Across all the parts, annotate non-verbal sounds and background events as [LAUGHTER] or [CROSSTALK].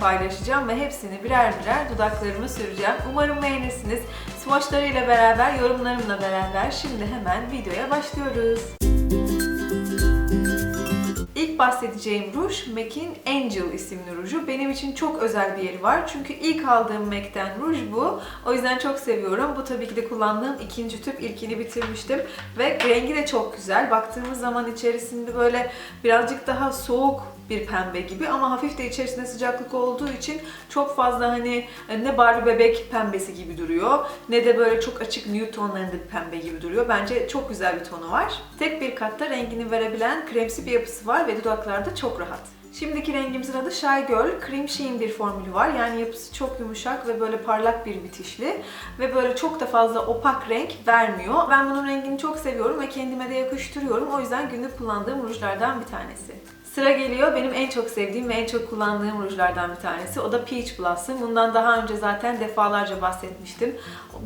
paylaşacağım ve hepsini birer birer dudaklarıma süreceğim. Umarım beğenirsiniz. Swatchlarıyla beraber, yorumlarımla beraber şimdi hemen videoya başlıyoruz. Bahsedeceğim ruj MAC'in Angel isimli ruju. Benim için çok özel bir yeri var. Çünkü ilk aldığım MAC'ten ruj bu. O yüzden çok seviyorum. Bu tabii ki de kullandığım ikinci tüp. İlkini bitirmiştim. Ve rengi de çok güzel. Baktığımız zaman içerisinde böyle birazcık daha soğuk bir pembe gibi ama hafif de içerisinde sıcaklık olduğu için çok fazla hani ne Barbie bebek pembesi gibi duruyor ne de böyle çok açık nude tonlarında bir pembe gibi duruyor. Bence çok güzel bir tonu var. Tek bir katta rengini verebilen kremsi bir yapısı var ve dudaklarda çok rahat. Şimdiki rengimizin adı Shy Girl. Cream Sheen bir formülü var. Yani yapısı çok yumuşak ve böyle parlak bir bitişli. Ve böyle çok da fazla opak renk vermiyor. Ben bunun rengini çok seviyorum ve kendime de yakıştırıyorum. O yüzden günlük kullandığım rujlardan bir tanesi. Sıra geliyor benim en çok sevdiğim ve en çok kullandığım rujlardan bir tanesi. O da Peach Blossom. Bundan daha önce zaten defalarca bahsetmiştim.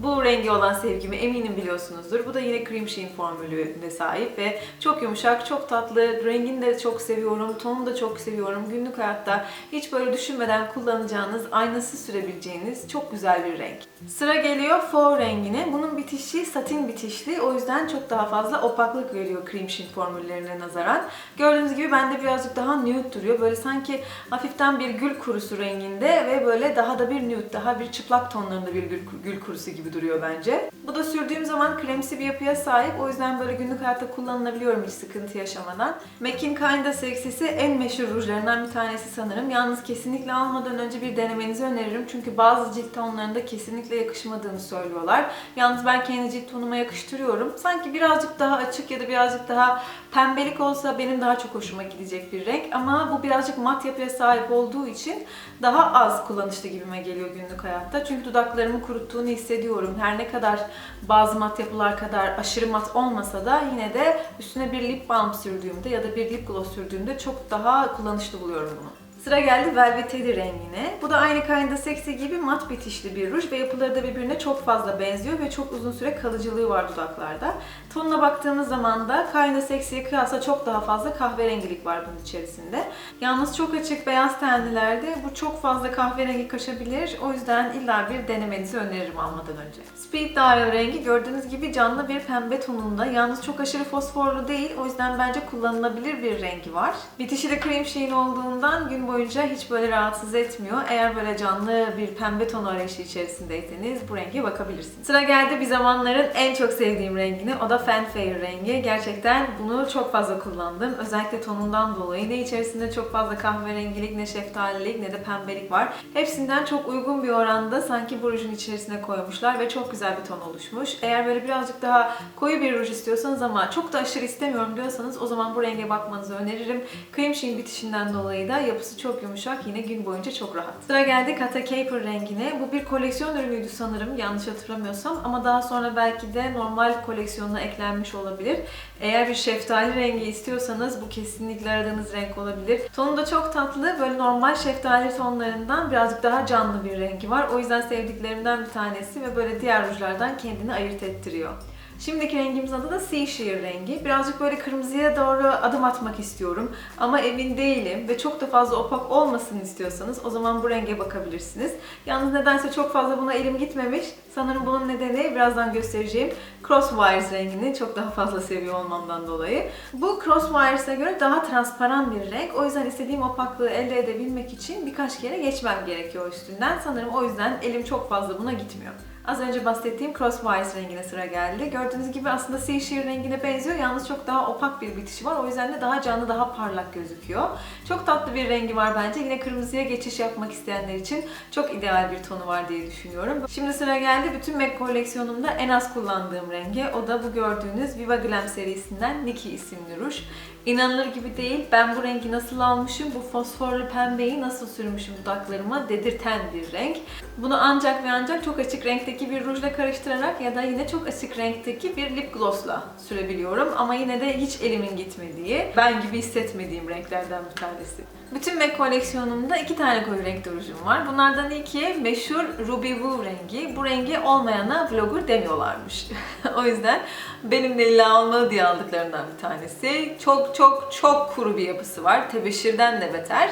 Bu rengi olan sevgimi eminim biliyorsunuzdur. Bu da yine Cream Sheen formülüne sahip ve çok yumuşak, çok tatlı. Rengini de çok seviyorum, tonunu da çok seviyorum. Günlük hayatta hiç böyle düşünmeden kullanacağınız, aynasız sürebileceğiniz çok güzel bir renk. Sıra geliyor Faux rengine. Bunun bitişi satin bitişli. O yüzden çok daha fazla opaklık veriyor Cream Sheen formüllerine nazaran. Gördüğünüz gibi bende birazcık daha nude duruyor. Böyle sanki hafiften bir gül kurusu renginde ve böyle daha da bir nude, daha bir çıplak tonlarında bir gül, gül kurusu gibi duruyor bence. Bu da sürdüğüm zaman kremsi bir yapıya sahip. O yüzden böyle günlük hayatta kullanılabiliyorum hiç sıkıntı yaşamadan. MAC'in Kinda Sexy'si en meşhur rujlarından bir tanesi sanırım. Yalnız kesinlikle almadan önce bir denemenizi öneririm. Çünkü bazı cilt tonlarında kesinlikle yakışmadığını söylüyorlar. Yalnız ben kendi cilt tonuma yakıştırıyorum. Sanki birazcık daha açık ya da birazcık daha pembelik olsa benim daha çok hoşuma gidecek bir renk. Ama bu birazcık mat yapıya sahip olduğu için daha az kullanışlı gibime geliyor günlük hayatta. Çünkü dudaklarımı kuruttuğunu hissediyorum. Her ne kadar bazı mat yapılar kadar aşırı mat olmasa da yine de üstüne bir lip balm sürdüğümde ya da bir lip gloss sürdüğümde çok daha kullanışlı buluyorum bunu. Sıra geldi Velveteli rengine. Bu da aynı Kinda Sexy gibi mat bitişli bir ruj ve yapıları da birbirine çok fazla benziyor ve çok uzun süre kalıcılığı var dudaklarda. Tonuna baktığımız zaman da Kinda Sexy'ye kıyasla çok daha fazla kahverengilik var bunun içerisinde. Yalnız çok açık beyaz tenlilerde bu çok fazla kahverengi kaçabilir. O yüzden illa bir denemenizi öneririm almadan önce. Speed Dial rengi gördüğünüz gibi canlı bir pembe tonunda. Yalnız çok aşırı fosforlu değil. O yüzden bence kullanılabilir bir rengi var. Bitişi de cream sheen olduğundan gün boyunca hiç böyle rahatsız etmiyor. Eğer böyle canlı bir pembe ton arayışı içerisindeyseniz bu renge bakabilirsiniz. Sıra geldi bir zamanların en çok sevdiğim rengine. O da Fanfare rengi. Gerçekten bunu çok fazla kullandım. Özellikle tonundan dolayı. Ne içerisinde çok fazla kahverengilik, ne şeftalilik, ne de pembelik var. Hepsinden çok uygun bir oranda sanki bu rujun içerisine koymuşlar ve çok güzel bir ton oluşmuş. Eğer böyle birazcık daha koyu bir ruj istiyorsanız ama çok da aşırı istemiyorum diyorsanız o zaman bu renge bakmanızı öneririm. Cream Sheen bitişinden dolayı da yapısı çok yumuşak. Yine gün boyunca çok rahat. Sıra geldi Kata Caper rengine. Bu bir koleksiyon ürünüydü sanırım yanlış hatırlamıyorsam ama daha sonra belki de normal koleksiyonuna eklenmiş olabilir. Eğer bir şeftali rengi istiyorsanız bu kesinlikle aradığınız renk olabilir. Tonu da çok tatlı. Böyle normal şeftali tonlarından birazcık daha canlı bir rengi var. O yüzden sevdiklerimden bir tanesi ve böyle diğer rujlardan kendini ayırt ettiriyor. Şimdiki rengimiz adı da Sea Sheer rengi. Birazcık böyle kırmızıya doğru adım atmak istiyorum. Ama emin değilim ve çok da fazla opak olmasın istiyorsanız o zaman bu renge bakabilirsiniz. Yalnız nedense çok fazla buna elim gitmemiş. Sanırım bunun nedeni birazdan göstereceğim Crosswires rengini çok daha fazla seviyor olmamdan dolayı. Bu Crosswires'e göre daha transparan bir renk. O yüzden istediğim opaklığı elde edebilmek için birkaç kere geçmem gerekiyor üstünden. Sanırım o yüzden elim çok fazla buna gitmiyor. Az önce bahsettiğim Crosswires rengine sıra geldi. Gördüğünüz gibi aslında Sea Sheer rengine benziyor. Yalnız çok daha opak bir bitişi var. O yüzden de daha canlı, daha parlak gözüküyor. Çok tatlı bir rengi var bence. Yine kırmızıya geçiş yapmak isteyenler için çok ideal bir tonu var diye düşünüyorum. Şimdi sıra geldi bütün MAC koleksiyonumda en az kullandığım renge. O da bu gördüğünüz Viva Glam serisinden Nikki isimli ruj. İnanılır gibi değil. Ben bu rengi nasıl almışım, bu fosforlu pembeyi nasıl sürmüşüm dudaklarıma dedirten bir renk. Bunu ancak ve ancak çok açık renkteki bir rujla karıştırarak ya da yine çok açık renkteki bir lip glossla sürebiliyorum. Ama yine de hiç elimin gitmediği, ben gibi hissetmediğim renklerden bir tanesi. Bütün MAC koleksiyonumda iki tane koyu renk rujum var. Bunlardan ilki meşhur Ruby Woo rengi. Bu rengi olmayana vlogger demiyorlarmış. [LAUGHS] o yüzden benimle illa olmalı diye aldıklarından bir tanesi. Çok çok çok kuru bir yapısı var. Tebeşirden de beter.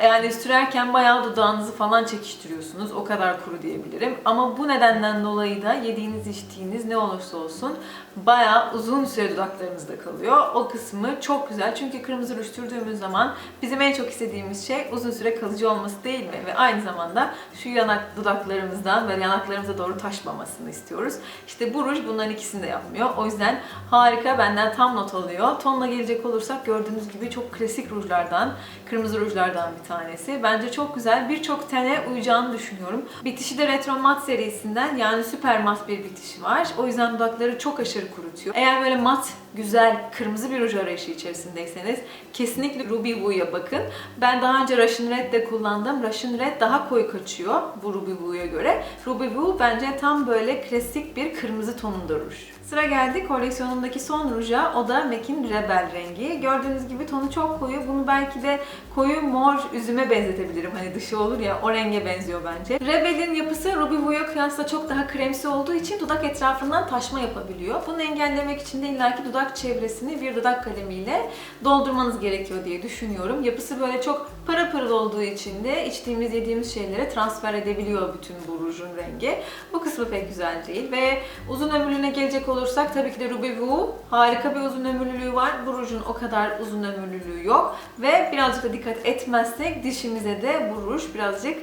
Yani sürerken bayağı dudağınızı falan çekiştiriyorsunuz. O kadar kuru diyebilirim. Ama bu nedenden dolayı da yediğiniz içtiğiniz ne olursa olsun bayağı uzun süre dudaklarınızda kalıyor. O kısmı çok güzel. Çünkü kırmızı ruj sürdüğümüz zaman bizim en çok istediğimiz şey uzun süre kalıcı olması değil mi? Ve aynı zamanda şu yanak dudaklarımızdan ve yanaklarımıza doğru taşmamasını istiyoruz. İşte bu ruj bunların ikisini de yapmıyor. O yüzden harika benden tam not alıyor. Tonla gelecek olursak gördüğünüz gibi çok klasik rujlardan, kırmızı rujlardan bir tanesi. Bence çok güzel. Birçok tene uyacağını düşünüyorum. Bitişi de Retro Matte serisinden yani süper mat bir bitişi var. O yüzden dudakları çok aşırı kurutuyor. Eğer böyle mat, güzel, kırmızı bir ruj arayışı içerisindeyseniz kesinlikle Ruby Woo'ya bakın. Ben daha önce Russian Red de kullandım. Russian Red daha koyu kaçıyor bu Ruby Woo'ya göre. Ruby Woo bence tam böyle klasik bir kırmızı tonunda ruj. Sıra geldi koleksiyonumdaki son ruja. O da MAC'in Rebel rengi. Gördüğünüz gibi tonu çok koyu. Bunu belki de koyu mor üzüme benzetebilirim. Hani dışı olur ya o renge benziyor bence. Rebel'in yapısı Ruby Woo'ya kıyasla çok daha kremsi olduğu için dudak etrafından taşma yapabiliyor. Bunu engellemek için de illaki dudak çevresini bir dudak kalemiyle doldurmanız gerekiyor diye düşünüyorum. Yapısı böyle çok para pırıl olduğu için de içtiğimiz yediğimiz şeylere transfer edebiliyor bütün bu rujun rengi. Bu kısmı pek güzel değil ve uzun ömürlüğüne gelecek olursak tabii ki de Ruby Woo harika bir uzun ömürlülüğü var. Bu rujun o kadar uzun ömürlülüğü yok ve birazcık da dikkat etmezsek dişimize de bu ruj birazcık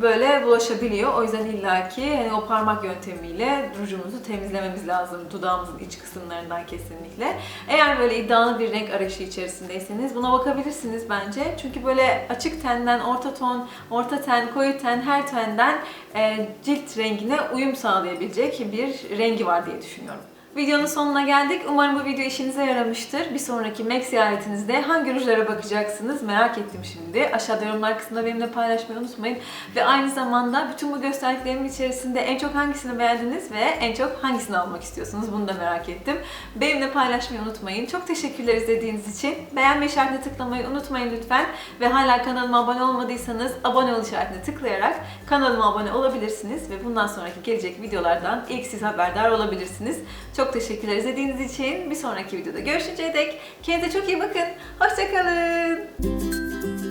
böyle bulaşabiliyor. O yüzden illaki hani o parmak yöntemiyle rujumuzu temizlememiz lazım dudağımızın iç kısımlarından kesinlikle. Eğer böyle iddialı bir renk arayışı içerisindeyseniz buna bakabilirsiniz bence. Çünkü böyle açık tenden orta ton, orta ten, koyu ten her tenden e, cilt rengine uyum sağlayabilecek bir rengi var diye düşünüyorum. Videonun sonuna geldik. Umarım bu video işinize yaramıştır. Bir sonraki MAC ziyaretinizde hangi rujlara bakacaksınız merak ettim şimdi. Aşağıda yorumlar kısmında benimle paylaşmayı unutmayın. Ve aynı zamanda bütün bu gösterdiklerimin içerisinde en çok hangisini beğendiniz ve en çok hangisini almak istiyorsunuz bunu da merak ettim. Benimle paylaşmayı unutmayın. Çok teşekkürler izlediğiniz için. Beğenme işaretine tıklamayı unutmayın lütfen. Ve hala kanalıma abone olmadıysanız abone ol işaretine tıklayarak kanalıma abone olabilirsiniz. Ve bundan sonraki gelecek videolardan ilk siz haberdar olabilirsiniz. Çok teşekkürler izlediğiniz için. Bir sonraki videoda görüşünceye dek kendinize çok iyi bakın. Hoşçakalın.